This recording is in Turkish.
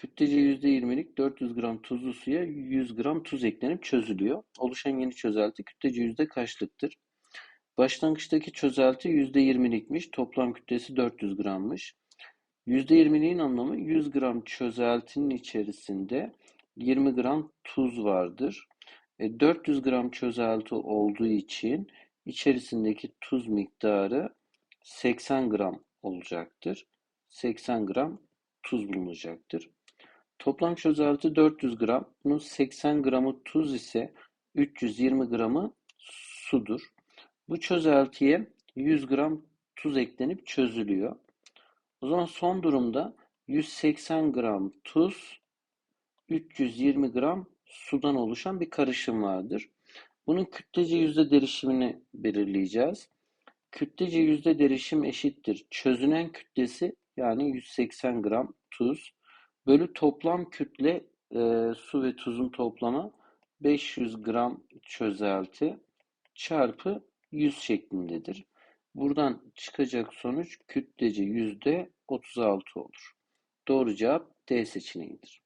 Kütlece %20'lik 400 gram tuzlu suya 100 gram tuz eklenip çözülüyor. Oluşan yeni çözelti kütlece yüzde kaçlıktır? Başlangıçtaki çözelti %20'likmiş. Toplam kütlesi 400 grammış. %20'liğin anlamı 100 gram çözeltinin içerisinde 20 gram tuz vardır. E, 400 gram çözelti olduğu için içerisindeki tuz miktarı 80 gram olacaktır. 80 gram tuz bulunacaktır. Toplam çözelti 400 gram. Bunun 80 gramı tuz ise 320 gramı sudur. Bu çözeltiye 100 gram tuz eklenip çözülüyor. O zaman son durumda 180 gram tuz, 320 gram sudan oluşan bir karışım vardır. Bunun kütlece yüzde derişimini belirleyeceğiz. Kütlece yüzde derişim eşittir. Çözünen kütlesi yani 180 gram tuz bölü toplam kütle e, su ve tuzun toplamı 500 gram çözelti çarpı 100 şeklindedir. Buradan çıkacak sonuç kütlece yüzde 36 olur. Doğru cevap D seçeneğidir.